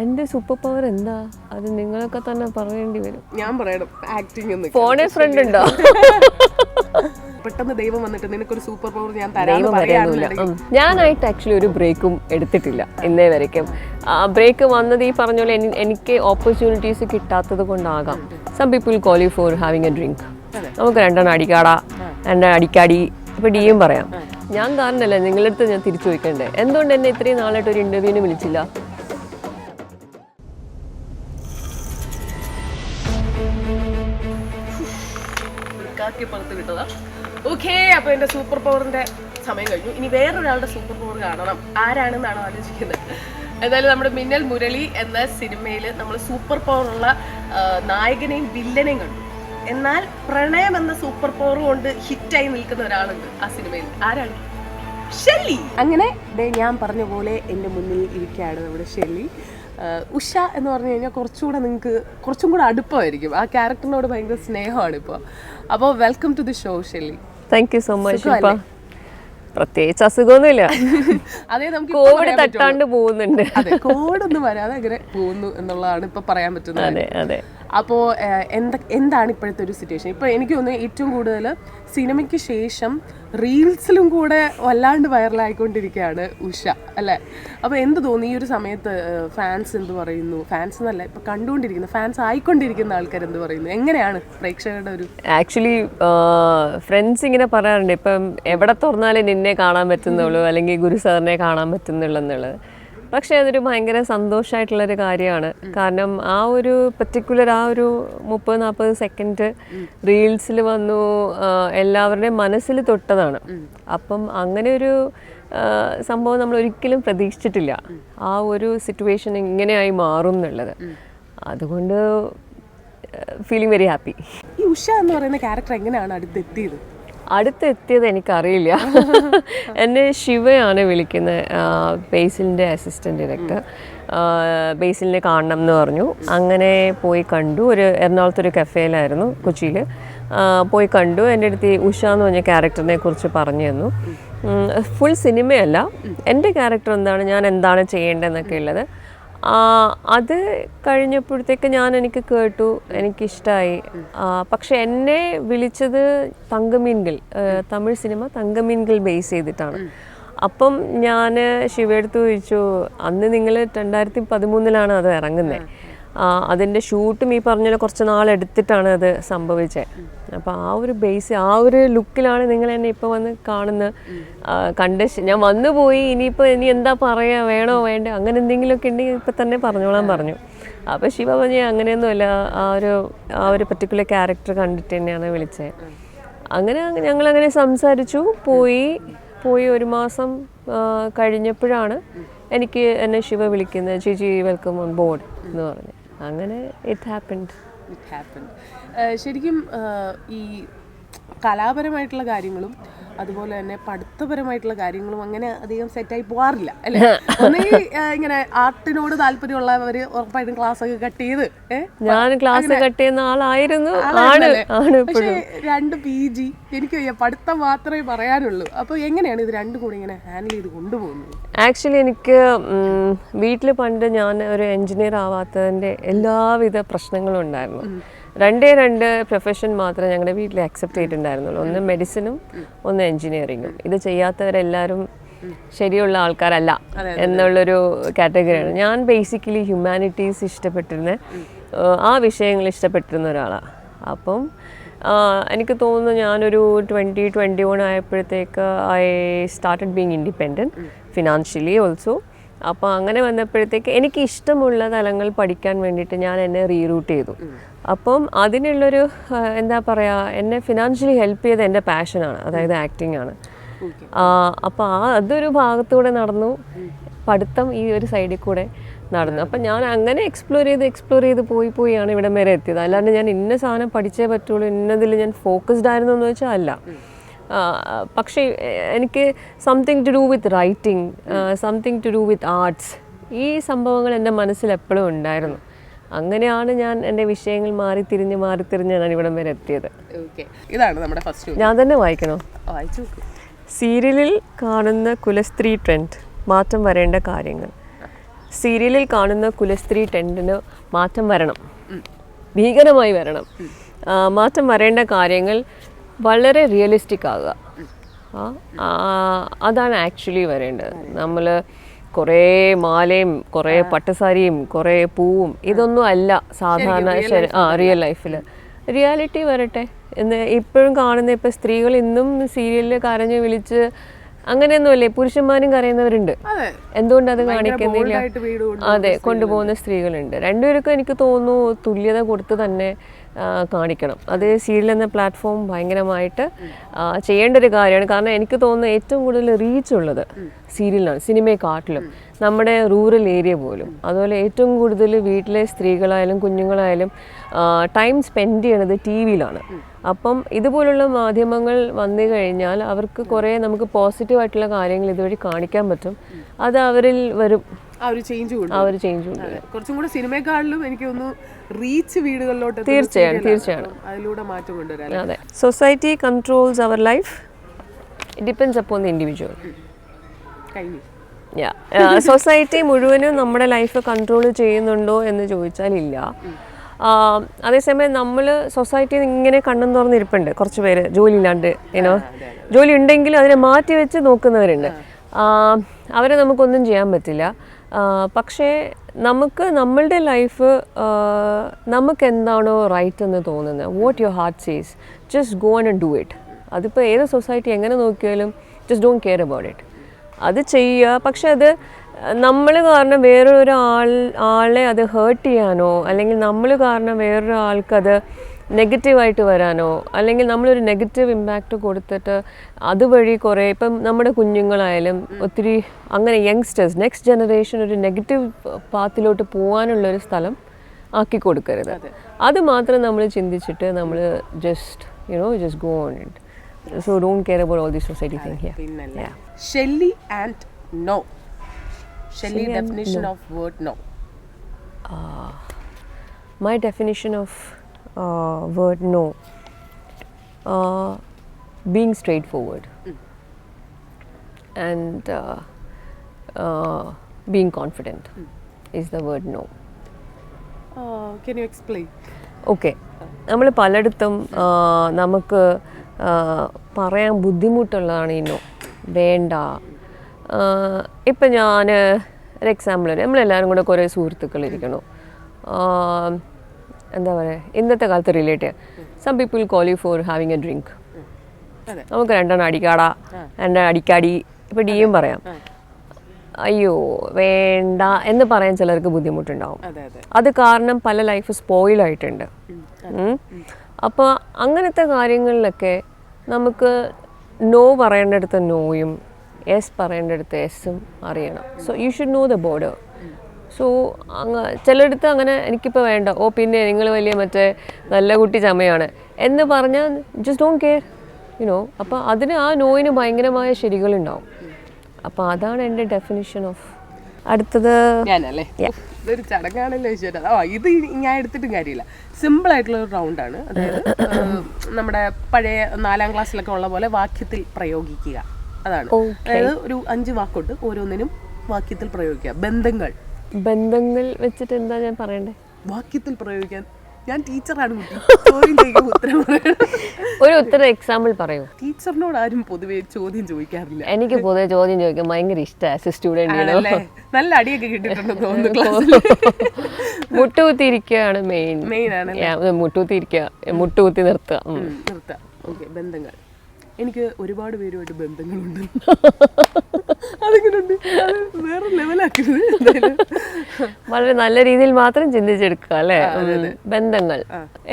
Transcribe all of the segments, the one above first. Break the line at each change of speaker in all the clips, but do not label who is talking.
എന്റെ super power എന്താ? അത് നിങ്ങളൊക്കെ തന്നെ പറയേണ്ടി വരും.
ഞാൻ പറയണം ആക്ടിങ് എന്ന്
ഫോണിൽ ഫ്രണ്ട് ഉണ്ടോ?
പെട്ടെന്ന് ദൈവം വന്നിട്ട് നിനക്കൊരു സൂപ്പർ പവർ ഞാൻ
ദൈവം ഉം. ഞാനായിട്ട് ആക്ച്വലി ഒരു ബ്രേക്കും എടുത്തിട്ടില്ല ഇന്നേ വരയ്ക്കും. ആ ബ്രേക്ക് വന്നത് ഈ പറഞ്ഞ പോലെ എനിക്ക് ഓപ്പർച്യൂണിറ്റീസ് കിട്ടാത്തത് കൊണ്ടാകാം. Some people call you for having a drink നമുക്ക് രണ്ടെണ്ണം അടിക്കാടാ. രണ്ടെണ്ണം അടിക്കാടി. ഇപ്പൊ ഡിയും പറയാം. ഞാൻ കാരണമല്ല നിങ്ങളുടെ അടുത്ത് ഞാൻ തിരിച്ചു ചോദിക്കണ്ടേ? എന്തുകൊണ്ട് എന്നെ ഇത്രയും നാളായിട്ട് ഒരു ഇന്റർവ്യൂവിന് വിളിച്ചില്ല?
കാക്കി പുറത്ത് വിട്ടതാ. ഓക്കേ അപ്പൊ എന്റെ സൂപ്പർ പവറിന്റെ സമയം കഴിഞ്ഞു. ഇനി വേറൊരാളുടെ സൂപ്പർ പവർ കാണണം. ആരാണെന്നാണ് ആലോചിക്കുന്നത്. എന്തായാലും നമ്മുടെ മിന്നൽ മുരളി എന്ന സിനിമയിൽ നമ്മൾ സൂപ്പർ പവർ ഉള്ള നായകനെയും വില്ലനെയും കണ്ടു. എന്നാൽ പ്രണയം എന്ന സൂപ്പർ പവർ കൊണ്ട് ഹിറ്റായി നിൽക്കുന്ന ഒരാളുണ്ട് ആ സിനിമയിൽ. ആരാണ്? ഷെല്ലി. അങ്ങനെ ഞാൻ പറഞ്ഞ പോലെ എന്റെ മുന്നിൽ ഇരിക്കുകയാണ് നമ്മുടെ ഷെല്ലി. ഉഷ എന്ന് പറഞ്ഞു കഴിഞ്ഞാൽ കുറച്ചുകൂടെ നിങ്ങൾക്ക് കുറച്ചും കൂടെ അടുപ്പമായിരിക്കും. ആ ക്യാരക്ടറിനോട് ഭയങ്കര സ്നേഹമാണ് ഇപ്പോൾ. അപ്പോൾ welcome to the show Shelly
thank you so much പ്രത്യേകിച്ച് അസുഖമൊന്നുമില്ല.
അതേ നമുക്ക്
കോവിഡ് തട്ടാണ്ട് പോകുന്നുണ്ട്.
അതെ ഒന്നും വരാതെ അങ്ങനെ പോകുന്നു എന്നുള്ളതാണ് ഇപ്പൊ പറയാൻ പറ്റുന്നത്.
അതെ അതെ.
അപ്പോൾ എന്ത എന്താണ് ഇപ്പോഴത്തെ ഒരു സിറ്റുവേഷൻ ഇപ്പോൾ എനിക്ക് തോന്നുന്നു ഏറ്റവും കൂടുതൽ സിനിമയ്ക്ക് ശേഷം റീൽസിലും കൂടെ വല്ലാണ്ട് വൈറലായിക്കൊണ്ടിരിക്കുകയാണ് ഉഷ അല്ലേ? അപ്പോൾ എന്ത് തോന്നി ഈ ഒരു സമയത്ത് ഫാൻസ് എന്ത് പറയുന്നു? ഫാൻസ് എന്നല്ല ഇപ്പോൾ കണ്ടുകൊണ്ടിരിക്കുന്ന ഫാൻസ് ആയിക്കൊണ്ടിരിക്കുന്ന ആൾക്കാർ എന്ത് പറയുന്നു? എങ്ങനെയാണ് പ്രേക്ഷകരുടെ ഒരു
ആക്ച്വലി ഫ്രണ്ട്സ് ഇങ്ങനെ പറയാറുണ്ട്. ഇപ്പം എവിടെ തുറന്നാലും നിന്നെ കാണാൻ പറ്റുന്നുള്ളൂ അല്ലെങ്കിൽ ഗുരു സാറിനെ കാണാൻ പറ്റുന്നുള്ളൂ എന്നുള്ളത്. പക്ഷേ അതൊരു ഭയങ്കര സന്തോഷമായിട്ടുള്ളൊരു കാര്യമാണ്. കാരണം ആ ഒരു പെർട്ടിക്കുലർ ആ ഒരു മുപ്പത് നാൽപ്പത് സെക്കൻഡ് റീൽസിൽ വന്നു എല്ലാവരുടെയും മനസ്സിൽ തൊട്ടതാണ്. അപ്പം അങ്ങനെ ഒരു സംഭവം നമ്മൾ ഒരിക്കലും പ്രതീക്ഷിച്ചിട്ടില്ല. ആ ഒരു സിറ്റുവേഷൻ ഇങ്ങനെയായി മാറും എന്നുള്ളത് അതുകൊണ്ട് ഫീലിംഗ് വെരി ഹാപ്പി
ഈ ഉഷ എന്ന് പറയുന്ന ക്യാരക്ടർ എങ്ങനെയാണ് അടുത്തെത്തിയത്?
അടുത്തെത്തിയത് എനിക്കറിയില്ല. എന്നെ ശിവയാണ് വിളിക്കുന്നത് ബേസിലിന്റെ അസിസ്റ്റന്റ് ഡയറക്ടർ ബേസിലിനെ കാണണം എന്ന് പറഞ്ഞു. അങ്ങനെ പോയി കണ്ടു. ഒരു എറണാകുളത്തൊരു കഫേയിലായിരുന്നു കൊച്ചിയിൽ പോയി കണ്ടു. എന്റെ അടുത്ത് ഈ ഉഷ എന്ന് പറഞ്ഞ ക്യാരക്ടറിനെ കുറിച്ച് പറഞ്ഞു തന്നു. ഫുൾ സിനിമയല്ല എന്റെ ക്യാരക്ടർ എന്താണ്? ഞാൻ എന്താണ് ചെയ്യേണ്ടതെന്നൊക്കെ ഉള്ളത്. അത് കഴിഞ്ഞപ്പോഴത്തേക്ക് ഞാൻ എനിക്ക് കേട്ടു എനിക്കിഷ്ടമായി പക്ഷെ എന്നെ വിളിച്ചത് തങ്കമീൻകിൽ തമിഴ് സിനിമ തങ്കമീൻകിൽ ബേസ് ചെയ്തിട്ടാണ്. അപ്പം ഞാൻ ശിവയെടുത്ത് ചോദിച്ചു അന്ന് നിങ്ങൾ രണ്ടായിരത്തി പതിമൂന്നിലാണ് അത് ഇറങ്ങുന്നത് അതിന്റെ ഷൂട്ടും ഈ പറഞ്ഞ കുറച്ച് നാളെടുത്തിട്ടാണ് അത് സംഭവിച്ചത് അപ്പോൾ ആ ഒരു ബേസ് ആ ഒരു ലുക്കിലാണ് നിങ്ങൾ എന്നെ ഇപ്പോൾ വന്ന് കാണുന്ന കണ്ട ഞാൻ വന്നു പോയി ഇനിയിപ്പോൾ ഇനി എന്താ പറയുക വേണോ വേണ്ട അങ്ങനെ എന്തെങ്കിലുമൊക്കെ ഉണ്ടെങ്കിൽ ഇപ്പം തന്നെ പറഞ്ഞോളാൻ പറഞ്ഞു. അപ്പോൾ ശിവ പറഞ്ഞ അങ്ങനെയൊന്നുമല്ല ആ ഒരു ആ ഒരു പർട്ടിക്കുലർ ക്യാരക്ടർ കണ്ടിട്ട് തന്നെയാണ് വിളിച്ചത് അങ്ങനെ അങ്ങ് ഞങ്ങളങ്ങനെ സംസാരിച്ചു പോയി പോയി ഒരു മാസം കഴിഞ്ഞപ്പോഴാണ് എനിക്ക് എന്നെ ശിവ വിളിക്കുന്നത് ചേച്ചി വെൽക്കം ഓൺ ബോർഡ് എന്ന് പറഞ്ഞു. അങ്ങനെ ഇറ്റ് ഹാപ്പൻഡ്
ഇറ്റ് ഹാപ്പൻഡ് ശരിക്കും ഈ കലാപരമായിട്ടുള്ള കാര്യങ്ങളും അതുപോലെ തന്നെ പഠിത്തപരമായിട്ടുള്ള കാര്യങ്ങളും അങ്ങനെ അധികം സെറ്റായി പോകാറില്ല അല്ലേ? ഒന്നെങ്കിൽ ഇങ്ങനെ ആർട്ടിനോട് താല്പര്യമുള്ളവര് ഉറപ്പായിട്ടും ക്ലാസ് ഒക്കെ കട്ട് ചെയ്ത്
ഞാൻ ക്ലാസ് കട്ട് ചെയ്യുന്ന ആളായിരുന്നു.
പക്ഷേ രണ്ട് പി ജി എനിക്ക് പഠിത്തം മാത്രമേ പറയാനുള്ളൂ. അപ്പോൾ എങ്ങനെയാണ് ഇത് രണ്ടും കൂടി ഇങ്ങനെ ഹാൻഡിൽ ചെയ്ത് കൊണ്ടുപോകുന്നത്?
ആക്ച്വലി എനിക്ക് വീട്ടിൽ പണ്ട് ഞാൻ ഒരു എഞ്ചിനീയർ ആവാത്തതിന്റെ എല്ലാവിധ പ്രശ്നങ്ങളും ഉണ്ടായിരുന്നു. രണ്ടേ രണ്ട് പ്രൊഫഷൻ മാത്രമേ ഞങ്ങളുടെ വീട്ടിൽ അക്സെപ്റ്റ് ചെയ്തിട്ടുണ്ടായിരുന്നുള്ളൂ. ഒന്ന് മെഡിസിനും ഒന്ന് എൻജിനീയറിങ്ങും ഇത് ചെയ്യാത്തവരെല്ലാവരും ശരിയുള്ള ആൾക്കാരല്ല എന്നുള്ളൊരു കാറ്റഗറിയാണ് ഞാൻ ബേസിക്കലി ഹ്യൂമാനിറ്റീസ് ഇഷ്ടപ്പെട്ടിരുന്ന ആ വിഷയങ്ങൾ ഇഷ്ടപ്പെട്ടിരുന്ന ഒരാളാണ് അപ്പം എനിക്ക് തോന്നുന്നു ഞാനൊരു ട്വന്റി ട്വന്റി വൺ ആയപ്പോഴത്തേക്ക് I started being independent financially also അപ്പോൾ അങ്ങനെ വന്നപ്പോഴത്തേക്ക് എനിക്ക് ഇഷ്ടമുള്ള തലങ്ങൾ പഠിക്കാൻ വേണ്ടിയിട്ട് ഞാൻ എന്നെ റീറൂട്ട് ചെയ്തു. അപ്പം അതിനുള്ളൊരു എന്താ പറയുക എന്നെ ഫിനാൻഷ്യലി ഹെൽപ്പ് ചെയ്ത എന്റെ പാഷനാണ് അതായത് ആക്ടിങ് ആണ്. അപ്പോൾ ആ അതൊരു ഭാഗത്തൂടെ നടന്നു. പഠിത്തം ഈ ഒരു സൈഡിൽ കൂടെ നടന്നു. അപ്പം ഞാൻ അങ്ങനെ എക്സ്പ്ലോർ ചെയ്ത് എക്സ്പ്ലോർ ചെയ്ത് പോയി പോയിയാണ് ഇവിടം വരെ എത്തിയത്. അല്ലാണ്ട് ഞാൻ ഇന്ന സാധനം പഠിച്ചേ പറ്റുള്ളൂ ഇന്നതിൽ ഞാൻ ഫോക്കസ്ഡ് ആയിരുന്നു എന്ന് വെച്ചാൽ അല്ല. പക്ഷേ എനിക്ക് something to do with writing something to do with arts ഈ സംഭവങ്ങൾ എന്റെ മനസ്സിൽ എപ്പോഴും ഉണ്ടായിരുന്നു. അങ്ങനെയാണ് ഞാൻ എന്റെ വിഷയങ്ങൾ മാറി തിരിഞ്ഞ് മാറി തിരിഞ്ഞ് ഞാൻ ഇവിടം വരെ എത്തിയത്.
ഇതാണ് നമ്മുടെ ഫസ്റ്റ്
ഞാൻ തന്നെ വായിക്കണോ?
വായിച്ചു
സീരിയലിൽ കാണുന്ന കുലസ്ത്രീ ട്രെൻഡ് മാറ്റം വരേണ്ട കാര്യങ്ങൾ. സീരിയലിൽ കാണുന്ന കുലസ്ത്രീ ട്രെൻഡിന് മാറ്റം വരണം. ഭീകരമായി വരണം. മാറ്റം വരേണ്ട കാര്യങ്ങൾ വളരെ റിയലിസ്റ്റിക് ആകുക അതാണ് ആക്ച്വലി വരേണ്ടത്. നമ്മൾ കുറേ മാലയും കുറേ പട്ടുസാരിയും കുറേ പൂവും ഇതൊന്നും അല്ല സാധാരണ ആ റിയൽ ലൈഫിൽ റിയാലിറ്റി വരട്ടെ. എന്ന് ഇപ്പോഴും കാണുന്ന ഇപ്പം സ്ത്രീകൾ ഇന്നും സീരിയലിൽ കരഞ്ഞ് വിളിച്ച് അങ്ങനെയൊന്നുമല്ലേ? പുരുഷന്മാരും കരയുന്നവരുണ്ട്. എന്തുകൊണ്ട് അത് കാണിക്കുന്നില്ല? അതെ കൊണ്ടുപോകുന്ന സ്ത്രീകളുണ്ട്. രണ്ടുപേർക്കും എനിക്ക് തോന്നുന്നു തുല്യത കൊടുത്ത് തന്നെ കാണിക്കണം. അത് സീരിയൽ എന്ന പ്ലാറ്റ്ഫോം ഭയങ്കരമായിട്ട് ചെയ്യേണ്ട ഒരു കാര്യമാണ്. കാരണം എനിക്ക് തോന്നുന്നു ഏറ്റവും കൂടുതൽ റീച്ച് ഉള്ളത് സീരിയലിനാണ് സിനിമയെക്കാട്ടിലും നമ്മുടെ റൂറൽ ഏരിയ പോലും. അതുപോലെ ഏറ്റവും കൂടുതൽ വീട്ടിലെ സ്ത്രീകളായാലും കുഞ്ഞുങ്ങളായാലും ടൈം സ്പെൻഡ് ചെയ്യണത് ടി വിയിലാണ് അപ്പം ഇതുപോലുള്ള മാധ്യമങ്ങൾ വന്നു കഴിഞ്ഞാൽ അവർക്ക് കുറേ നമുക്ക് പോസിറ്റീവായിട്ടുള്ള കാര്യങ്ങൾ ഇതുവഴി കാണിക്കാൻ പറ്റും. അത് അവരിൽ വരും.
ആ ഒരു ചേഞ്ച്
ഒരു
കുറച്ചും കൂടെ സിനിമയെക്കാളിലും എനിക്ക് തോന്നുന്നു റീച്ച് വീടുകളിലോട്ട്
തീർച്ചയായും.
അതിലൂടെ മാറ്റം കൊണ്ടുവരാൻ
അതെ. Society controls our life it depends അപ്പോൾ ദി ഇൻഡിവിജ്വൽ
കഴിഞ്ഞു.
സൊസൈറ്റി മുഴുവനും നമ്മുടെ ലൈഫ് കൺട്രോൾ ചെയ്യുന്നുണ്ടോ എന്ന് ചോദിച്ചാൽ ഇല്ല. ആ, അതേസമയം നമ്മൾ സൊസൈറ്റി ഇങ്ങനെ കണ്ണും തുറന്നിരിപ്പുണ്ട് കുറച്ച് പേര് ജോലി ഇല്ലാണ്ട് ഏനോ ജോലി ഉണ്ടെങ്കിലും അതിനെ മാറ്റി വെച്ച് നോക്കുന്നവരുണ്ട്. അവരെ നമുക്കൊന്നും ചെയ്യാൻ പറ്റില്ല. പക്ഷേ നമുക്ക് നമ്മളുടെ ലൈഫ് നമുക്ക് എന്താണോ റൈറ്റ് എന്ന് തോന്നുന്നത്. What your heart says just go and do it അതിപ്പോൾ ഏത് സൊസൈറ്റി എങ്ങനെ നോക്കിയാലും just don't care about it അത് ചെയ്യുക. പക്ഷെ അത് നമ്മൾ കാരണം വേറൊരു ആൾ ആളെ അത് ഹേർട്ട് ചെയ്യാനോ അല്ലെങ്കിൽ നമ്മൾ കാരണം വേറൊരു ആൾക്കത് നെഗറ്റീവായിട്ട് വരാനോ അല്ലെങ്കിൽ നമ്മളൊരു നെഗറ്റീവ് ഇമ്പാക്റ്റ് കൊടുത്തിട്ട് അതുവഴി കുറേ ഇപ്പം നമ്മുടെ കുഞ്ഞുങ്ങളായാലും ഒത്തിരി അങ്ങനെ യങ്സ്റ്റേഴ്സ് നെക്സ്റ്റ് ജനറേഷൻ ഒരു നെഗറ്റീവ് പാത്തിലോട്ട് പോകാനുള്ളൊരു സ്ഥലം ആക്കി കൊടുക്കരുത്. അത്. മാത്രം നമ്മൾ ചിന്തിച്ചിട്ട് നമ്മൾ just you know just go on it so don't care about all the society think here
പിന്നല്ല Shelly and no Shelly definition of word no
my definition of uh, word no uh, being straightforward. And uh, uh, being confident is the word no.
Can you explain
okay നമ്മൾ പലയിടത്തും നമുക്ക് ആ, പറയാൻ ബുദ്ധിമുട്ടുള്ളതാണ് ഈ no വേണ്ട ഇപ്പം ഞാൻ ഒരു എക്സാമ്പിൾ നമ്മളെല്ലാവരും കൂടെ കുറേ സുഹൃത്തുക്കൾ ഇരിക്കണു. എന്താ പറയുക ഇന്നത്തെ കാലത്ത് റിലേറ്റ് ചെയ്യാം. Some people call you for having a drink നമുക്ക് രണ്ടെണ്ണം അടിക്കാട രണ്ടെണ്ണം അടിക്കാടി ഇപ്പം ഡിയും പറയാം. അയ്യോ വേണ്ട എന്ന് പറയാൻ ചിലർക്ക് ബുദ്ധിമുട്ടുണ്ടാവും.
അത്
കാരണം പല ലൈഫ് സ്പോയിലായിട്ടുണ്ട് അപ്പോൾ അങ്ങനത്തെ കാര്യങ്ങളിലൊക്കെ നമുക്ക് നോ പറയേണ്ടടുത്ത് നോയും എസ് പറയേണ്ടടുത്ത് എസ്സും അറിയണം. So you should know the border so അങ്ങ് ചിലയിടത്ത് അങ്ങനെ എനിക്കിപ്പോൾ വേണ്ട. ഓ പിന്നെ നിങ്ങൾ വലിയ മറ്റേ നല്ല കുട്ടി ചമയാണ്. എന്ന് പറഞ്ഞാൽ ജസ്റ്റ് ഡോണ്ട് കെയർ യുനോ അപ്പോൾ അതിന് ആ നോയിന് ഭയങ്കരമായ ശരികളുണ്ടാവും. അപ്പോൾ അതാണ് എന്റെ ഡെഫിനിഷൻ ഓഫ് അടുത്തത്.
ഞാനല്ലേ? ഇതൊരു ചടങ്ങാണല്ലോ ഈശ്വര. ആ ഇത് ഞാൻ എടുത്തിട്ടും കാര്യമില്ല. സിമ്പിൾ ആയിട്ടുള്ള ഒരു റൗണ്ടാണ് അതായത് നമ്മുടെ പഴയ നാലാം ക്ലാസ്സിലൊക്കെ ഉള്ള പോലെ വാക്യത്തിൽ പ്രയോഗിക്കുക. അതാണ്. അതായത് ഒരു അഞ്ച് വാക്കുണ്ട് ഓരോന്നിനും വാക്യത്തിൽ പ്രയോഗിക്കുക. ബന്ധങ്ങൾ.
ബന്ധങ്ങൾ വെച്ചിട്ട് എന്താ ഞാൻ പറയണ്ടേ?
വാക്യത്തിൽ പ്രയോഗിക്കാൻ ഞാൻ ടീച്ചറാണ്
ഒരു ഉത്തരം എക്സാമ്പിൾ പറയൂ.
ടീച്ചറിനോട് ആരും പൊതുവെ ചോദ്യം ചോദിക്കാറില്ല.
എനിക്ക് പൊതുവെ ചോദ്യം ചോദിക്കാൻ ഭയങ്കര ഇഷ്ടമാണ് ആസ് എ സ്റ്റുഡന്റ്
ആണല്ലേ? നല്ല അടിയൊക്കെ കിട്ടിയിട്ടുണ്ടെന്ന് തോന്നുന്നു ക്ലാസ്സിൽ
മുട്ടുകുത്തി ഇരിക്കുകയാണ് മെയിൻ
മെയിൻ ആണ്
മുട്ടുകുത്തി ഇരിക്കുക മുട്ടുകുത്തി നിർത്തുക. നിർത്തുക.
നിർത്താം ഓക്കെ ബന്ധങ്ങൾ. എനിക്ക് ഒരുപാട് പേരുമായിട്ട് ബന്ധങ്ങളുണ്ട്. അതെങ്ങനെയുണ്ട്? അത് വേറെ ലെവലാക്കരുത്
വളരെ നല്ല രീതിയിൽ മാത്രം ചിന്തിച്ചെടുക്കുക അല്ലേ? ബന്ധങ്ങൾ.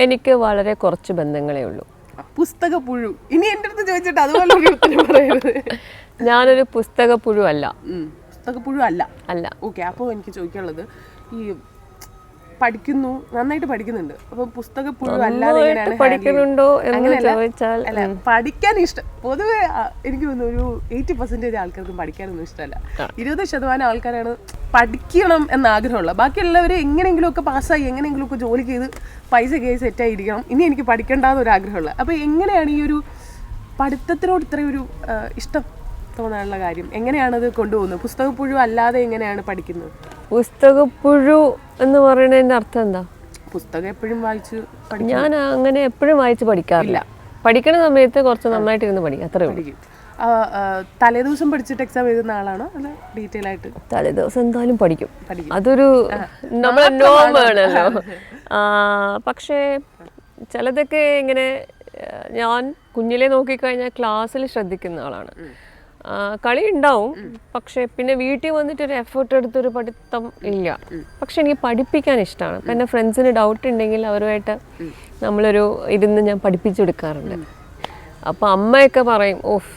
എനിക്ക് വളരെ കുറച്ച് ബന്ധങ്ങളേ ഉള്ളൂ.
പുസ്തക പുഴു. ഇനി എന്റെ അടുത്ത് ചോദിച്ചിട്ട് അതുപോലെ
ഞാനൊരു പുസ്തക പുഴു അല്ല.
പുസ്തക പുഴു അല്ല.
അല്ല.
ഓക്കെ അപ്പോൾ എനിക്ക് ചോദിക്കാനുള്ളത് ഈ പഠിക്കുന്നു നന്നായിട്ട് പഠിക്കുന്നുണ്ട്. അപ്പൊ പുസ്തക പുഴു അല്ലാതെ എങ്ങനെയാണ്
പഠിക്കുന്നുണ്ടോ
അല്ല പഠിക്കാൻ ഇഷ്ടം. പൊതുവെ എനിക്ക് തോന്നുന്നു ഒരു എയ്റ്റി പെർസെന്റേജ് ആൾക്കാർക്കും പഠിക്കാനൊന്നും ഇഷ്ടമല്ല. ഇരുപത് ശതമാനം ആൾക്കാരാണ് പഠിക്കണം എന്ന ആഗ്രഹമുള്ള ബാക്കിയുള്ളവർ എങ്ങനെയെങ്കിലും ഒക്കെ പാസ്സായി എങ്ങനെയെങ്കിലും ഒക്കെ ജോലി ചെയ്ത് പൈസ കേസ് സെറ്റായിരിക്കണം ഇനി എനിക്ക് പഠിക്കേണ്ടാന്ന് ഒരു ആഗ്രഹമുള്ള അപ്പോൾ എങ്ങനെയാണ് ഈ ഒരു പഠിത്തത്തിനോട് ഇത്രയും ഒരു ഇഷ്ടം? തോന്നാനുള്ള കാര്യം. എങ്ങനെയാണത് കൊണ്ടുപോകുന്നത്? പുസ്തകപ്പുഴു അല്ലാതെ എങ്ങനെയാണ് പഠിക്കുന്നത്?
പുസ്തകപ്പുഴു എന്ന് പറയുന്നതിന്റെ അർത്ഥം എന്താ?
പുസ്തകം എപ്പോഴും വായിച്ച്
ഞാൻ അങ്ങനെ എപ്പോഴും വായിച്ച് പഠിക്കാറില്ല. പഠിക്കണ സമയത്ത് കുറച്ച് നന്നായിട്ട് ഇരുന്ന് പഠിക്കും. അത്രേ ഉള്ളൂ.
പഠിക്കും. തലേദിവസം പഠിച്ചിട്ട് എക്സാം എഴുതുന്ന ആളാണോ? അല്ല ഡീറ്റെയിൽ ആയിട്ട്?
തലേദിവസം എന്തായാലും പഠിക്കും. അതൊരു നമ്മളെ നോമാണല്ലോ പക്ഷേ ചിലതൊക്കെ ഇങ്ങനെ ഞാൻ കുഞ്ഞിലെ നോക്കിക്കഴിഞ്ഞാൽ ക്ലാസ്സിൽ ശ്രദ്ധിക്കുന്ന ആളാണ്. കളി ഉണ്ടാവും പക്ഷെ പിന്നെ വീട്ടിൽ വന്നിട്ട് ഒരു എഫേർട്ട് എടുത്തൊരു പഠിത്തം ഇല്ല. പക്ഷെ എനിക്ക് പഠിപ്പിക്കാൻ ഇഷ്ടമാണ് അപ്പം എന്റെ ഫ്രണ്ട്സിന് ഡൗട്ട് ഉണ്ടെങ്കിൽ അവരുമായിട്ട് നമ്മളൊരു ഇരുന്ന് ഞാൻ പഠിപ്പിച്ചെടുക്കാറുണ്ട്. അപ്പോൾ അമ്മയൊക്കെ പറയും ഓഫ്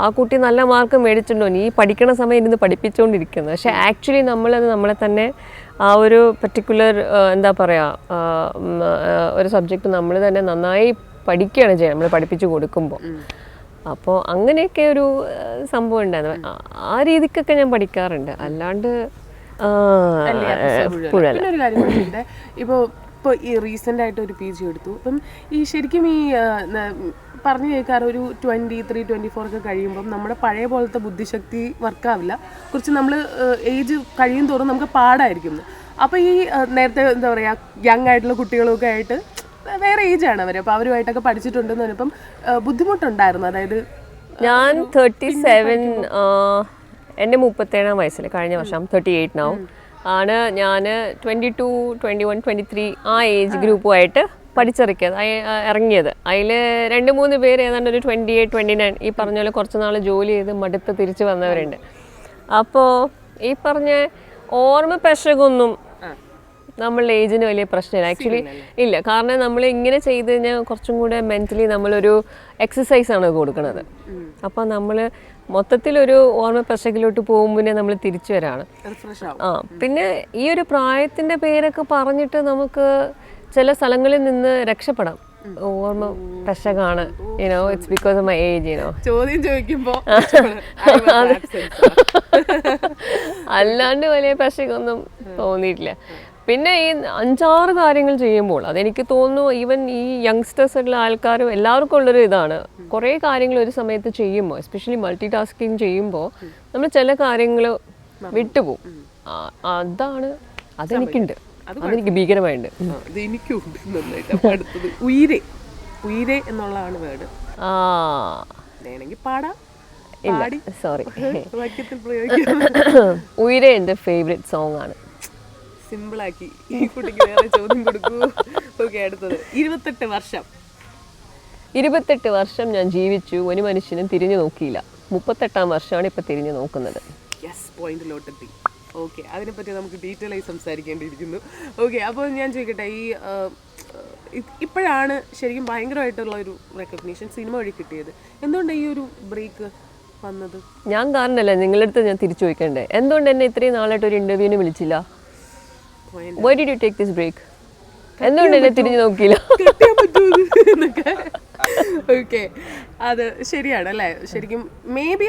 ആ കുട്ടി നല്ല മാർക്ക് മേടിച്ചിട്ടുണ്ടോ? നീ പഠിക്കണ സമയം ഇരുന്ന് പഠിപ്പിച്ചുകൊണ്ടിരിക്കുന്നത് പക്ഷെ ആക്ച്വലി നമ്മളത് നമ്മളെ തന്നെ ആ ഒരു പർട്ടിക്കുലർ എന്താ പറയുക ഒരു സബ്ജക്റ്റ് നമ്മൾ തന്നെ നന്നായി പഠിക്കുകയാണ് ചെയ്യുന്നത്. നമ്മൾ പഠിപ്പിച്ചു കൊടുക്കുമ്പോൾ അപ്പോൾ അങ്ങനെയൊക്കെ ഒരു സംഭവം ഉണ്ടായിരുന്നു. ആ- രീതിക്കൊക്കെ ഞാൻ പഠിക്കാറുണ്ട്. അല്ലാണ്ട്
ഒരു കാര്യം ഇപ്പോൾ ഇപ്പോൾ ഈ റീസെന്റ് ആയിട്ട് ഒരു പി ജി എടുത്തു. അപ്പം ഈ ശരിക്കും ഈ പറഞ്ഞു കേൾക്കാറ് ഒരു ട്വന്റി ത്രീ ട്വന്റി ഫോർ ഒക്കെ കഴിയുമ്പം നമ്മുടെ പഴയ പോലത്തെ ബുദ്ധിശക്തി വർക്കാവില്ല. കുറച്ച് നമ്മൾ ഏജ് കഴിയും തോറും നമുക്ക് പാടായിരിക്കും അപ്പോൾ ഈ നേരത്തെ എന്താ പറയുക യങ് ആയിട്ടുള്ള കുട്ടികളൊക്കെ ആയിട്ട് വേറെ ഏജാണ് അവർ അപ്പോൾ അവരുമായിട്ടൊക്കെ പഠിച്ചിട്ടുണ്ടെന്ന് പറഞ്ഞപ്പം ബുദ്ധിമുട്ടുണ്ടായിരുന്നു. അതായത്
ഞാൻ തേർട്ടി സെവൻ എന്റെ മുപ്പത്തേഴാം വയസ്സിൽ കഴിഞ്ഞ വർഷം തേർട്ടി എയ്റ്റ് നാവും ആണ് ഞാൻ twenty two twenty one twenty three ആ ഏജ് ഗ്രൂപ്പുമായിട്ട് പഠിച്ചിറക്കിയത്. ഇറങ്ങിയത് അതിൽ രണ്ട് മൂന്ന് പേര് ഏതാണ്ട് ഒരു ട്വന്റി എയ്റ്റ് ട്വന്റി നയൻ ഈ പറഞ്ഞ പോലെ കുറച്ച് നാൾ ജോലി ചെയ്ത് മടുത്ത് തിരിച്ച് വന്നവരുണ്ട്. അപ്പോൾ ഈ പറഞ്ഞ ഓർമ്മ പെശകൊന്നും നമ്മളുടെ ഏജിന് വലിയ പ്രശ്നമില്ല. ആക്ച്വലി ഇല്ല. കാരണം നമ്മൾ ഇങ്ങനെ ചെയ്ത് കഴിഞ്ഞാൽ കുറച്ചും കൂടെ മെന്റലി നമ്മളൊരു എക്സസൈസ് ആണ് കൊടുക്കുന്നത്. അപ്പോൾ നമ്മൾ മൊത്തത്തിലൊരു ഓർമ്മ പ്രശ്നത്തിലോട്ട് പോകുമ്പോൾ നമ്മൾ തിരിച്ചു വരാണ്. ആ പിന്നെ ഈ ഒരു പ്രായത്തിന്റെ പേരൊക്കെ പറഞ്ഞിട്ട് നമുക്ക് ചില സ്ഥലങ്ങളിൽ നിന്ന് രക്ഷപ്പെടാം. ഓർമ്മ പെശകാണ് you know it's because of my age you know
ചോദ്യം ചോദിക്കുമ്പോൾ
അല്ലാണ്ട് വലിയ പെശകൊന്നും തോന്നിയിട്ടില്ല. പിന്നെ ഈ അഞ്ചാറ് കാര്യങ്ങൾ ചെയ്യുമ്പോൾ അതെനിക്ക് തോന്നുന്നു ഈവൻ ഈ യങ്സ്റ്റേഴ്സ് ഉള്ള ആൾക്കാരും എല്ലാവർക്കും ഉള്ളൊരു ഇതാണ്. കുറേ കാര്യങ്ങൾ ഒരു സമയത്ത് ചെയ്യുമ്പോൾ എസ്പെഷ്യലി മൾട്ടി ടാസ്കിങ് ചെയ്യുമ്പോൾ നമ്മൾ ചില കാര്യങ്ങൾ വിട്ടുപോകും. അതാണ് അതെനിക്കുണ്ട്. അതെനിക്ക് ഭീകരമായിട്ടുണ്ട്
എനിക്കുണ്ട് നന്നായിട്ട്. അടുത്തത് ഉയിരെ. ഉയിരെ എന്നുള്ളതാണ് വേർഡ്.
ആ.
പാടാം.
ഇല്ല സോറി ഉയരെ എന്റെ ഫേവറേറ്റ് സോങ് ആണ്.
സിമ്പിളാക്കി. ഈ കുട്ടിക്ക് വേറെ ചോദ്യം കൊടുക്കൂ. ഓക്കെ അടുത്തത്. ഇരുപത്തെട്ട് വർഷം.
ഇരുപത്തെട്ട് വർഷം ഞാൻ ജീവിച്ചു. ഒരു മനുഷ്യനും തിരിഞ്ഞു നോക്കിയില്ല. മുപ്പത്തെട്ടാം വർഷമാണ് ഇപ്പം തിരിഞ്ഞു നോക്കുന്നത്.
യെസ് പോയിന്റിലോട്ടെത്തി. ഓക്കെ അതിനെപ്പറ്റി നമുക്ക് ഡീറ്റെയിൽ ആയി സംസാരിക്കേണ്ടിയിരിക്കുന്നു. ഓക്കെ അപ്പോൾ ഞാൻ ചോദിക്കട്ടെ ഈ ഇപ്പോഴാണ് ശരിക്കും ഭയങ്കരമായിട്ടുള്ള ഒരു റെക്കഗ്നീഷൻ സിനിമ വഴി കിട്ടിയത്. എന്തുകൊണ്ടാണ് ഈ ഒരു ബ്രേക്ക് വന്നത്?
ഞാൻ കാരണമല്ല നിങ്ങളുടെ അടുത്ത് ഞാൻ തിരിച്ചു ചോദിക്കണ്ടേ? എന്തുകൊണ്ട് എന്നെ ഇത്രയും നാളായിട്ട് ഒരു ഇന്റർവ്യൂവിന് വിളിച്ചില്ല. Why did you take this break എന്തുകൊണ്ട് എന്നെ തിരിഞ്ഞു നോക്കിയില്ല?
ഓക്കെ അത് ശരിയാണ് അല്ലേ? ശരിക്കും മേ ബി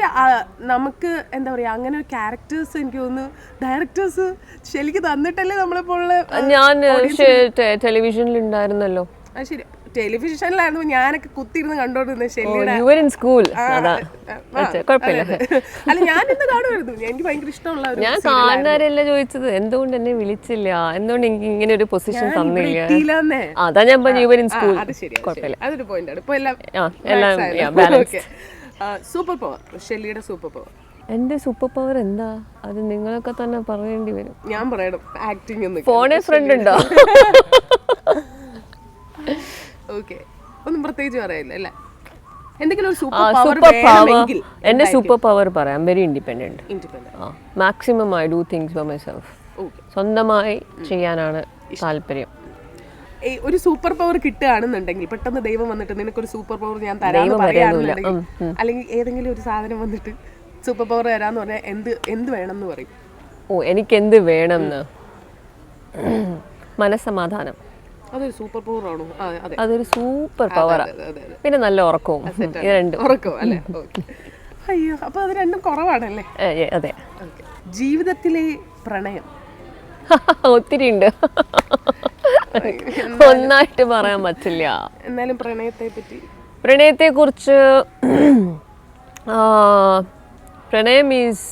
നമുക്ക് എന്താ പറയാ അങ്ങനെ ഒരു ക്യാരക്ടേഴ്സ് എനിക്ക് തോന്നുന്നു ഡയറക്ടേഴ്സ് ശരിക്കും തന്നിട്ടല്ലേ നമ്മളെപ്പോലുള്ള
ഞാൻ ടെലിവിഷനിൽ ഉണ്ടായിരുന്നല്ലോ.
അത് ശരി. ടെലിവിഷനിലായിരുന്നു ഞാനൊക്കെ കുത്തിയിരുന്ന് കണ്ടോണ്ടിരുന്നത്
ഇൻ സ്കൂൾ
അല്ല ഞാൻ ഇന്ന് കാണുമായിരുന്നു. എനിക്ക് ഭയങ്കര ഇഷ്ടമുള്ള ഒരു
ഞാൻ കാണുന്നവരല്ല ചോദിച്ചത്? എന്തുകൊണ്ട് എന്നെ വിളിച്ചില്ല? എന്തുകൊണ്ട് എനിക്ക് ഇങ്ങനെ ഒരു പൊസിഷൻ തന്നില്ല? അതാ ഞാൻ പറഞ്ഞു സ്കൂൾ
അതൊരു പോയിന്റ് ആണ്. ഇപ്പൊ എല്ലാം സൂപ്പർ പവർ ഷെല്ലിയുടെ സൂപ്പർ പവർ
എന്റെ സൂപ്പർ പവർ എന്താ? അത് നിങ്ങളൊക്കെ തന്നെ പറയേണ്ടി വരും.
ഞാൻ പറയണം. ആക്ടിങ് ഫോണേ
ഫോണിൽ ഫ്രണ്ട് ഉണ്ടോ?
ഓക്കെ ഒന്നും പ്രത്യേകിച്ച് പറയില്ല അല്ലേ? എന്തെങ്കിലും ഒരു സൂപ്പർ പവർ
സൂപ്പർ പവർ
വേണമെങ്കിൽ
എന്റെ സൂപ്പർ പവർ പറയാം. Very independent
independent
ah maximum I do things for myself
okay
സ്വന്തമായി ചെയ്യാനാണ് താല്പര്യം.
ഒരു സൂപ്പർ പവർ കിട്ടുകയാണെന്നുണ്ടെങ്കിൽ പെട്ടെന്ന് ദൈവം വന്നിട്ട് നിനക്കൊരു സൂപ്പർ പവർ ഞാൻ തരാം
ദൈവം
പറയുകയാണെന്നുണ്ടെങ്കിൽ അല്ലെങ്കിൽ ഏതെങ്കിലും ഒരു സാധനം വന്നിട്ട് സൂപ്പർ പവർ തരാന്ന് പറഞ്ഞാൽ എന്ത് എന്ത് വേണം എന്ന് പറയും?
ഓ എനിക്ക് എന്ത് വേണമെന്ന് മനസ്സമാധാനം.
അതൊരു സൂപ്പർ പവർ ആണോ?
അതൊരു സൂപ്പർ പവറാ പിന്നെ നല്ല ഉറക്കവും ഇത് രണ്ടും
ഉറക്കം അല്ലേ? അയ്യോ അപ്പൊ അത് രണ്ടും കുറവാണല്ലേ?
അതെ.
ജീവിതത്തിലെ പ്രണയം.
ഒത്തിരി ഉണ്ട്. ഒന്നായിട്ട് പറയാൻ പറ്റില്ല.
എന്നാലും പ്രണയത്തെ പറ്റി
പ്രണയത്തെ കുറിച്ച് പ്രണയം is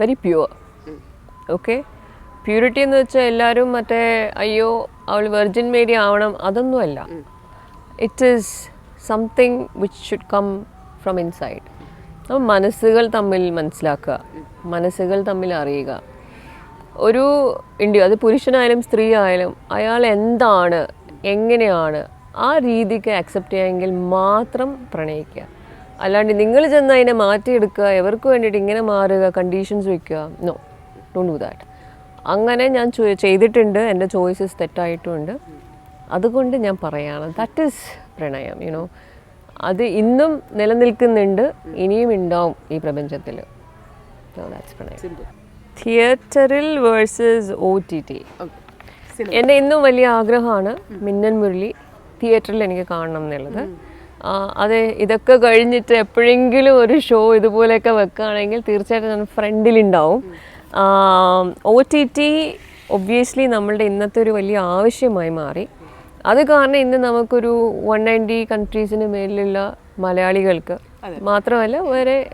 very pure okay purity എന്ന് വെച്ചാൽ എല്ലാവരും മറ്റേ അയ്യോ അവൾ വെർജിൻ മേരി ആവണം. അതൊന്നുമല്ല. It is something which should come from inside അപ്പം മനസ്സുകൾ തമ്മിൽ മനസ്സിലാക്കുക. മനസ്സുകൾ തമ്മിൽ അറിയുക. ഒരു ഇൻഡ്യ അത് പുരുഷനായാലും സ്ത്രീ ആയാലും അയാൾ എന്താണ് എങ്ങനെയാണ് ആ രീതിക്ക് അക്സെപ്റ്റ് ചെയ്യാമെങ്കിൽ മാത്രം പ്രണയിക്കുക. അല്ലാണ്ട് നിങ്ങൾ ചെന്ന് അതിനെ മാറ്റിയെടുക്കുക എവർക്ക് വേണ്ടിയിട്ട് ഇങ്ങനെ മാറുക കണ്ടീഷൻസ് വയ്ക്കുക നോ ഡോണ്ട് ഡു ദാറ്റ് അങ്ങനെ ഞാൻ ചെയ്തിട്ടുണ്ട്. എന്റെ ചോയ്സസ് തെറ്റായിട്ടുണ്ട്. അതുകൊണ്ട് ഞാൻ പറയാണ് ദാറ്റ് ഈസ് പ്രണയം യുനോ അത് ഇന്നും നിലനിൽക്കുന്നുണ്ട് ഇനിയും ഉണ്ടാവും ഈ പ്രപഞ്ചത്തിൽ. ദാറ്റ്സ് പ്രണയം. തിയേറ്ററിൽ വേഴ്സസ് ഒ ടി ടി എന്റെ ഇന്നും വലിയ ആഗ്രഹമാണ് മിന്നൻ മുരളി തിയേറ്ററിൽ എനിക്ക് കാണണം എന്നുള്ളത്. അതെ ഇതൊക്കെ കഴിഞ്ഞിട്ട് എപ്പോഴെങ്കിലും ഒരു ഷോ ഇതുപോലെയൊക്കെ വെക്കുകയാണെങ്കിൽ തീർച്ചയായിട്ടും ഞാൻ ഫ്രണ്ടിലുണ്ടാവും ഒ ടി ടി ഒബ്വിയസ്ലി നമ്മളുടെ ഇന്നത്തെ ഒരു വലിയ ആവശ്യമായി മാറി. അത് കാരണം ഇന്ന് നമുക്കൊരു വൺ നയന്റി കൺട്രീസിന് മേലിലുള്ള മലയാളികൾക്ക് മാത്രമല്ല വേറെ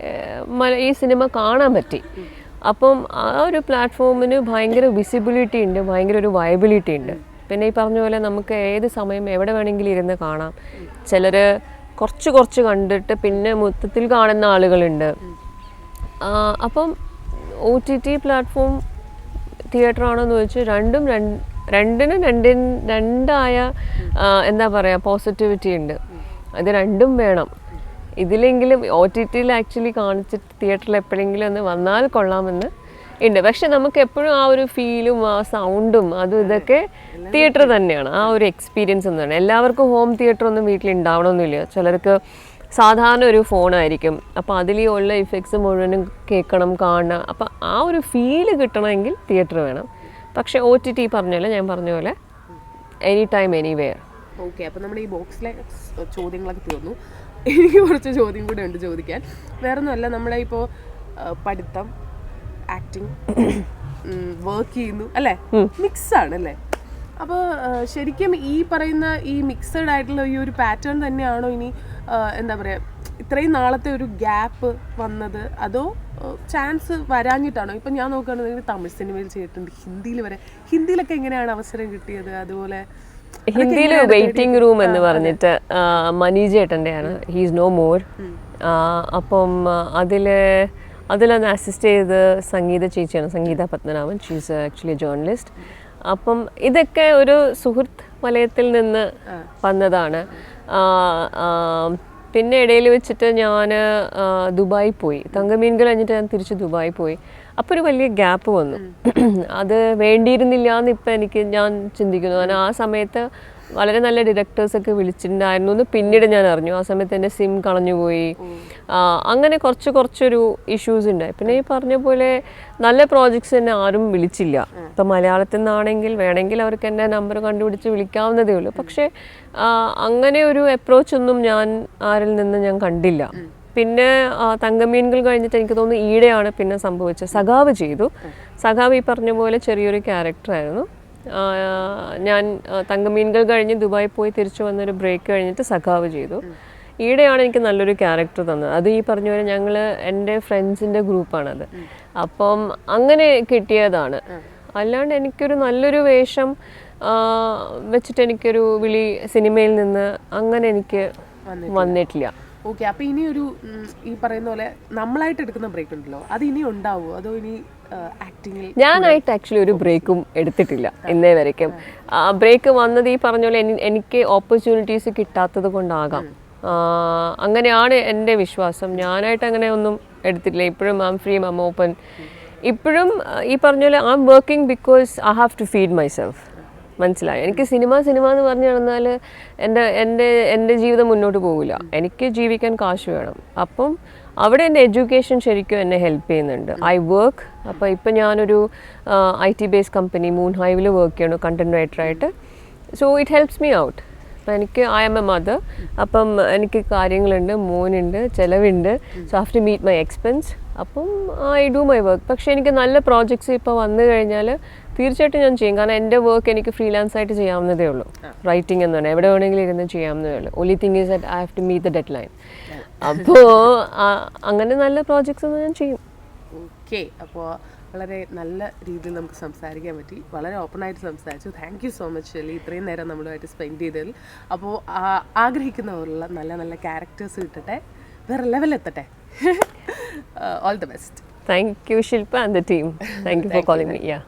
മല- ഈ സിനിമ കാണാൻ പറ്റി. അപ്പം ആ ഒരു പ്ലാറ്റ്ഫോമിന് ഭയങ്കര വിസിബിലിറ്റി ഉണ്ട് ഭയങ്കര ഒരു വയബിലിറ്റി ഉണ്ട്. പിന്നെ ഈ പറഞ്ഞ പോലെ നമുക്ക് ഏത് സമയം എവിടെ വേണമെങ്കിലും ഇരുന്ന് കാണാം. ചിലർ കുറച്ച് കുറച്ച് കണ്ടിട്ട് പിന്നെ മൊത്തത്തിൽ കാണുന്ന ആളുകളുണ്ട്. അപ്പം O T T platform theatre ആണോന്ന് ചോദിച്ചാൽ രണ്ടും രണ്ട് രണ്ടിനും രണ്ടിൻ രണ്ടായ എന്താ പറയുക പോസിറ്റിവിറ്റി ഉണ്ട്. അത് രണ്ടും വേണം. ഇതിലെങ്കിലും ഒ ടി ടിയിൽ ആക്ച്വലി കാണിച്ചിട്ട് തിയേറ്ററിൽ എപ്പോഴെങ്കിലും ഒന്ന് വന്നാൽ കൊള്ളാമെന്ന് ഉണ്ട്. പക്ഷെ നമുക്ക് എപ്പോഴും ആ ഒരു ഫീലും ആ സൗണ്ടും അതും ഇതൊക്കെ തിയേറ്റർ തന്നെയാണ്. ആ ഒരു എക്സ്പീരിയൻസ് എന്നാണ് എല്ലാവർക്കും ഹോം തിയേറ്റർ ഒന്നും വീട്ടിൽ ഉണ്ടാവണമെന്നില്ല ചിലർക്ക് സാധാരണ ഒരു ഫോണായിരിക്കും. അപ്പോൾ അതിൽ ഈ ഉള്ള ഇഫക്ട്സ് മുഴുവനും കേൾക്കണം കാണണം അപ്പോൾ ആ ഒരു ഫീൽ കിട്ടണമെങ്കിൽ തിയേറ്റർ വേണം. പക്ഷേ ഒ ടി ടി പറഞ്ഞ ഞാൻ പറഞ്ഞ പോലെ any time any where
okay അപ്പോൾ നമ്മുടെ ഈ ബോക്സിലെ ചോദ്യങ്ങളൊക്കെ തീർന്നു. എനിക്ക് കുറച്ച് ചോദ്യം കൂടെ ഉണ്ട് ചോദിക്കാൻ. വേറൊന്നുമല്ല നമ്മളെ ഇപ്പോൾ പഠിത്തം ആക്ടിങ് വർക്ക് ചെയ്യുന്നു അല്ലേ? മിക്സ് ആണ് അല്ലേ? അപ്പോൾ ശരിക്കും ഈ പറയുന്ന ഈ മിക്സഡ് ആയിട്ടുള്ള ഈ ഒരു പാറ്റേൺ തന്നെയാണോ ഇനി എന്താ പറയുക ഇത്രയും നാളത്തെ ഒരു ഗ്യാപ്പ് വന്നത് അതോ ചാൻസ് വരാഞ്ഞിട്ടാണോ? ഇപ്പം ഞാൻ നോക്കുകയാണെങ്കിൽ തമിഴ് സിനിമയിൽ ചെയ്തിട്ടുണ്ട്. ഹിന്ദിയിൽ വരെ ഹിന്ദിയിലൊക്കെ എങ്ങനെയാണ് അവസരം കിട്ടിയത്? അതുപോലെ
ഹിന്ദിയിൽ വെയിറ്റിംഗ് റൂം എന്ന് പറഞ്ഞിട്ട് മണി ചേട്ടന്റെയാണ് ഹീസ് നോ മോർ അപ്പം അതിൽ അതിലൊന്ന് അസിസ്റ്റ് ചെയ്ത് സംഗീത ചേച്ചിയാണ് Sangeetha Padmanabhan. She's actually journalist അപ്പം ഇതൊക്കെ ഒരു സുഹൃത്ത് വലയത്തിൽ നിന്ന് വന്നതാണ്. പിന്നെ ഇടയിൽ വെച്ചിട്ട് ഞാൻ ദുബായി പോയി. തങ്കമീൻകൾ കഴിഞ്ഞിട്ട് ഞാൻ തിരിച്ച് ദുബായി പോയി. അപ്പോൾ ഒരു വലിയ ഗ്യാപ്പ് വന്നു. അത് വേണ്ടിയിരുന്നില്ല എന്ന് ഇപ്പം എനിക്ക് ഞാൻ ചിന്തിക്കുന്നു. കാരണം ആ സമയത്ത് വളരെ നല്ല ഡിറക്ടേഴ്സൊക്കെ വിളിച്ചിട്ടുണ്ടായിരുന്നു എന്ന് പിന്നീട് ഞാൻ അറിഞ്ഞു. ആ സമയത്ത് എന്റെ സിം കളഞ്ഞുപോയി. അങ്ങനെ കുറച്ച് കുറച്ചൊരു ഇഷ്യൂസ് ഉണ്ടായി. പിന്നെ ഈ പറഞ്ഞ പോലെ നല്ല പ്രോജക്ട്സ് എന്നെ ആരും വിളിച്ചില്ല. ഇപ്പം മലയാളത്തിൽ നിന്നാണെങ്കിൽ വേണമെങ്കിൽ അവർക്ക് എന്റെ നമ്പർ കണ്ടുപിടിച്ച് വിളിക്കാവുന്നതേ ഉള്ളൂ. പക്ഷേ അങ്ങനെ ഒരു അപ്രോച്ച് ഒന്നും ഞാൻ ആരിൽ നിന്ന് ഞാൻ കണ്ടില്ല. പിന്നെ തങ്കമീനുകൾ കഴിഞ്ഞിട്ട് എനിക്ക് തോന്നുന്നു ഈടെയാണ് പിന്നെ സംഭവിച്ചത്. സഖാവ് ചെയ്തു. സഖാവ് ഈ പറഞ്ഞ പോലെ ചെറിയൊരു ക്യാരക്ടറായിരുന്നു ഞാൻ തങ്കമീനുകൾ തങ്കമീൻകൾ കഴിഞ്ഞ് ദുബായി പോയി തിരിച്ചു വന്നൊരു ബ്രേക്ക് കഴിഞ്ഞിട്ട് സഖാവ് ചെയ്തു. ഈടെയാണ് എനിക്ക് നല്ലൊരു ക്യാരക്ടർ തന്നത്. അത് ഈ പറഞ്ഞ പോലെ ഞങ്ങൾ എന്റെ ഫ്രണ്ട്സിന്റെ ഗ്രൂപ്പാണത് അപ്പം അങ്ങനെ കിട്ടിയതാണ്. അല്ലാണ്ട് എനിക്കൊരു നല്ലൊരു വേഷം വെച്ചിട്ട് എനിക്കൊരു വിളി സിനിമയിൽ നിന്ന് അങ്ങനെ എനിക്ക് വന്നിട്ടില്ല.
ഓക്കെ അപ്പൊ ഇനി ഒരു ഈ പറയുന്ന പോലെ നമ്മളായിട്ട് എടുക്കുന്ന ബ്രേക്ക് ഉണ്ടല്ലോ. അത് ഇനി ഉണ്ടാവുമോ? അതോ ഇനി ആക്ടിങ്ങിൽ
ഞാനായിട്ട് ആക്ച്വലി ഒരു ബ്രേക്കും എടുത്തിട്ടില്ല ഇന്നേ വരയ്ക്കും ബ്രേക്ക് വന്നത് ഈ പറഞ്ഞ പോലെ എനിക്ക് ഓപ്പർച്യൂണിറ്റീസ് കിട്ടാത്തത് കൊണ്ടാകാം. ആ, അങ്ങനെയാണ് എന്റെ വിശ്വാസം. ഞാനായിട്ട് അങ്ങനെ ഒന്നും എടുത്തിട്ടില്ല. ഇപ്പോഴും ആം ഫ്രീ ആം ഓപ്പൺ ഇപ്പോഴും ഈ പറഞ്ഞ പോലെ I'm working because I have to feed myself മനസ്സിലായി? എനിക്ക് സിനിമ സിനിമ എന്ന് പറഞ്ഞു നടന്നാൽ എന്റെ എന്റെ എന്റെ ജീവിതം മുന്നോട്ട് പോകില്ല എനിക്ക് ജീവിക്കാൻ കാശ് വേണം. അപ്പം അവിടെ എന്റെ എഡ്യൂക്കേഷൻ ശരിക്കും എന്നെ ഹെൽപ്പ് ചെയ്യുന്നുണ്ട്. ഐ വർക്ക് അപ്പോൾ ഇപ്പം ഞാനൊരു I T base company moon ഹൈവിൽ work ചെയ്യണു content റൈറ്ററായിട്ട്. So it helps me out അപ്പം എനിക്ക് ഐ എം എ മദർ അപ്പം എനിക്ക് കാര്യങ്ങളുണ്ട് മോനുണ്ട് ചിലവുണ്ട്. So have to meet my expense അപ്പം ഐ ഡു മൈ വർക്ക് പക്ഷേ എനിക്ക് നല്ല പ്രോജക്ട്സ് ഇപ്പോൾ വന്നു കഴിഞ്ഞാൽ തീർച്ചയായിട്ടും ഞാൻ ചെയ്യും. കാരണം എന്റെ വർക്ക് എനിക്ക് ഫ്രീലാൻസ് ആയിട്ട് ചെയ്യാവുന്നതേ ഉള്ളൂ. റൈറ്റിംഗ് എന്ന് പറഞ്ഞാൽ എവിടെ വേണമെങ്കിലും ഇരുന്ന് ചെയ്യാവുന്നതേ ഉള്ളൂ. Only thing is that I have to meet the deadline അപ്പോൾ അങ്ങനെ നല്ല പ്രോജക്ട്സ് ഒന്നും ഞാൻ ചെയ്യും.
ഓക്കെ അപ്പോ വളരെ നല്ല രീതിയിൽ നമുക്ക് സംസാരിക്കാൻ പറ്റി. വളരെ ഓപ്പൺ ആയിട്ട് സംസാരിച്ചു. Thank you so much Shelly ഇത്രയും നേരം നമ്മളുമായിട്ട് സ്പെൻഡ് ചെയ്തതിൽ. അപ്പോൾ ആഗ്രഹിക്കുന്നവരുള്ള നല്ല നല്ല ക്യാരക്ടേഴ്സ് കിട്ടട്ടെ. വേറെ ലെവലെത്തട്ടെ all the best
thank you Shilpa and the team thank you for calling me yeah